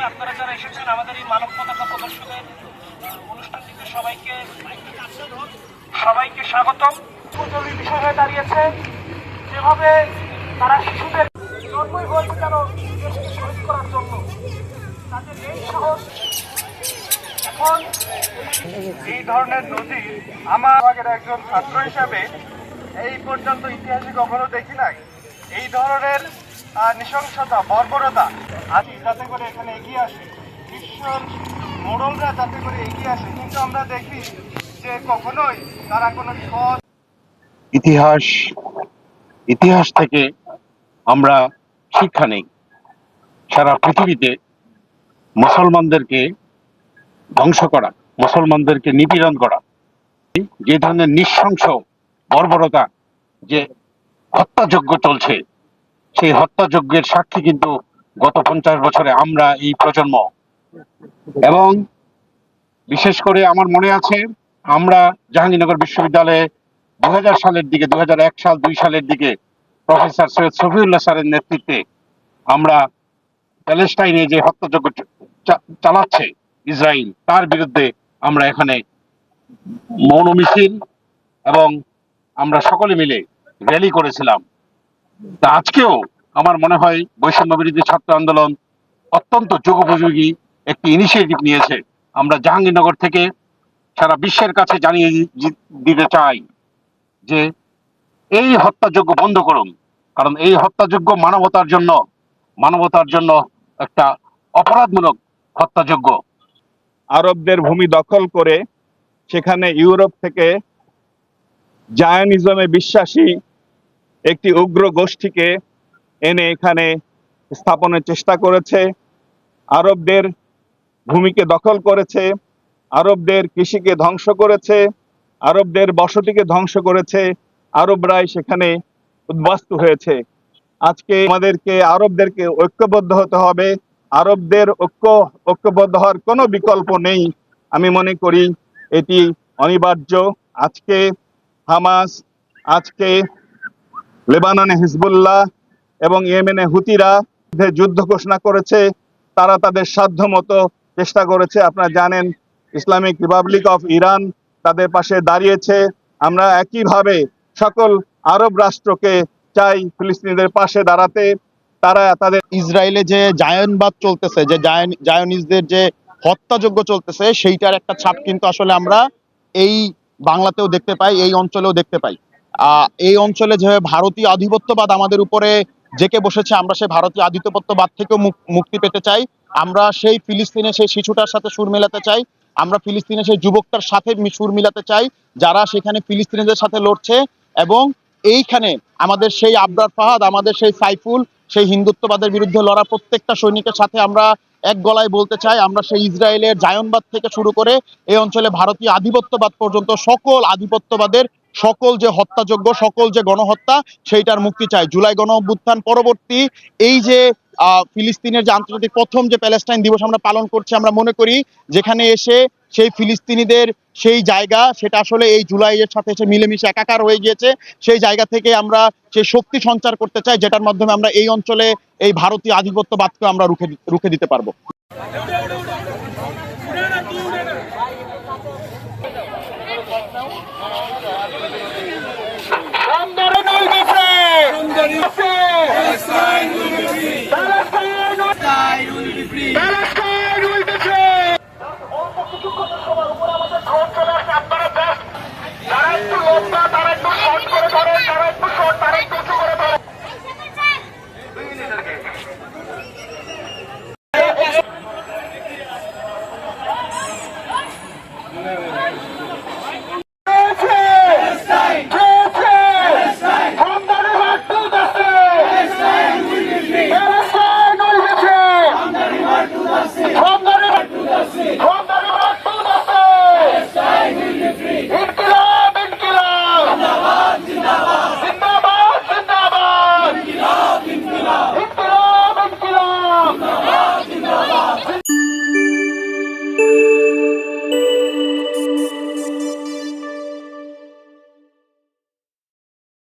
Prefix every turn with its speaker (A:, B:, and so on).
A: মাধ্যমে আপনারা যারা এসেছেন, আমাদের এই মানব পতাকা প্রদর্শনের অনুষ্ঠানটিতে সবাইকে সবাইকে স্বাগতম। উপযোগী বিষয় হয়ে দাঁড়িয়েছে। যেভাবে তারা শিশুদের জন্মই হয়েছে কেন দেশকে শহীদ করার জন্য, তাদের এই সাহস এখন
B: এই ধরনের নদী আমার আগের একজন ছাত্র হিসাবে এই পর্যন্ত ইতিহাসে কখনো দেখি নাই। এই ধরনের নৃশংসতা, বর্বরতা যাতে করে এখানে এগিয়ে আসে। মোড়লরা যাতে করে এগিয়ে আসে। কিন্তু আমরা দেখি যে কখনোই তারা কোনো
C: ইতিহাস ইতিহাস থেকে আমরা শিক্ষা নেই। সারা পৃথিবীতে মুসলমানদেরকে ধ্বংস করা, মুসলমানদেরকে নিপীড়ন করা, যে ধরনের নৃশংস বর্বরতা যে হত্যাযজ্ঞ চলছে সেই হত্যাযজ্ঞের সাক্ষী কিন্তু গত পঞ্চাশ বছরে আমরা এই প্রজন্ম। এবং বিশেষ করে আমার মনে আছে, আমরা জাহাঙ্গীরনগর বিশ্ববিদ্যালয়ে দু হাজার সালের দিকে দু সাল, দুই সালের দিকে প্রফেসর সৈয়দ শফিউল্লাহ স্যারের নেতৃত্বে আমরা প্যালেস্টাইনে যে হত্যাযজ্ঞ চালাচ্ছে ইসরায়েল তার বিরুদ্ধে আমরা এখানে মৌন মিছিল এবং আমরা সকলে মিলে র্যালি করেছিলাম। তা আজকেও আমার মনে হয় বৈষম্য বিরোধী ছাত্র আন্দোলন অত্যন্ত যুগোপযোগী একটি ইনিশিয়েটিভ নিয়েছে। আমরা জাহাঙ্গীরনগর থেকে সারা বিশ্বের কাছে জানিয়ে দিতে চাই যে এই হত্যাযোগ্য বন্ধ করুন। কারণ এই হত্যাযোগ্য মানবতার জন্য মানবতার জন্য একটা অপরাধমূলক হত্যাযোগ্য
D: আরবদের ভূমি দখল করে সেখানে ইউরোপ থেকে জায়নিজমে বিশ্বাসী একটি উগ্র গোষ্ঠীকে এনে এখানে স্থাপনের চেষ্টা করেছে। আরবদের ভূমিকে দখল করেছে, আরবদের কৃষিকে ধ্বংস করেছে, আরবদের বসতিকে ধ্বংস করেছে, আরবরাই সেখানে উদ্বাস্তু হয়েছে। আজকে আমাদেরকে, আরবদেরকে ঐক্যবদ্ধ হতে হবে। আরবদের ঐক্য, ঐক্যবদ্ধ হওয়ার কোনো বিকল্প নেই। আমি মনে করি এটি অনিবার্য। আজকে হামাস, আজকে লেবাননে হিজবুল্লাহ এবং ইয়েমেনে হুতিরা যুদ্ধ ঘোষণা করেছে, তারা তাদের সাধ্য মতো চেষ্টা করেছে। আপনারা জানেন, ইসলামিক রিপাবলিক অফ ইরান তাদের পাশে দাঁড়িয়েছে। আমরা একইভাবে সকল আরব রাষ্ট্রকে চাই ফিলিস্তিনিদের পাশে দাঁড়াতে। তারা তাদের
E: ইসরায়েলে যে জায়নবাদ চলতেছে, যে জায়ন জায়নিজদের যে হত্যাযোগ্য চলতেছে, সেইটার একটা ছাপ কিন্তু আসলে আমরা এই বাংলাতেও দেখতে পাই, এই অঞ্চলেও দেখতে পাই। এই অঞ্চলে যে ভারতীয় আধিপত্যবাদ আমাদের উপরে জেকে বসেছে, আমরা সেই ভারতীয় আধিপত্যবাদ থেকেও মুক্তি পেতে চাই। আমরা সেই ফিলিস্তিনে সেই শিশুটার সাথে সুর মেলাতে চাই। আমরা ফিলিস্তিনে সেই যুবকটার সাথে সুর মিলাতে চাই, যারা সেখানে ফিলিস্তিনিদের সাথে লড়ছে এবং এইখানে আমাদের সেই আবরার ফাহাদ, আমাদের সেই সাইফুল, সেই হিন্দুত্ববাদের বিরুদ্ধে লড়া প্রত্যেকটা সৈনিকের সাথে আমরা এক গলায় বলতে চাই, আমরা সেই ইসরায়েলের জায়নবাদ থেকে শুরু করে এই অঞ্চলে ভারতীয় আধিপত্যবাদ পর্যন্ত সকল আধিপত্যবাদের সকল যে হত্যাযোগ্য সকল যে গণহত্যা, সেইটার মুক্তি চাই। জুলাই গণ অভ্যুত্থান পরবর্তী এই যে ফিলিস্তিনের যে আন্তর্জাতিক প্রথম যে প্যালেস্টাইন দিবস আমরা পালন করছি, আমরা মনে করি, যেখানে এসে সেই ফিলিস্তিনিদের সেই জায়গা, সেটা আসলে এই জুলাইয়ের সাথে এসে মিলেমিশে একাকার হয়ে গিয়েছে, সেই জায়গা থেকে আমরা সেই শক্তি সঞ্চার করতে চাই, যেটার মাধ্যমে আমরা এই অঞ্চলে এই ভারতীয় আধিপত্যবাদকে আমরা রুখে রুখে দিতে পারব।
A: Come on, come on,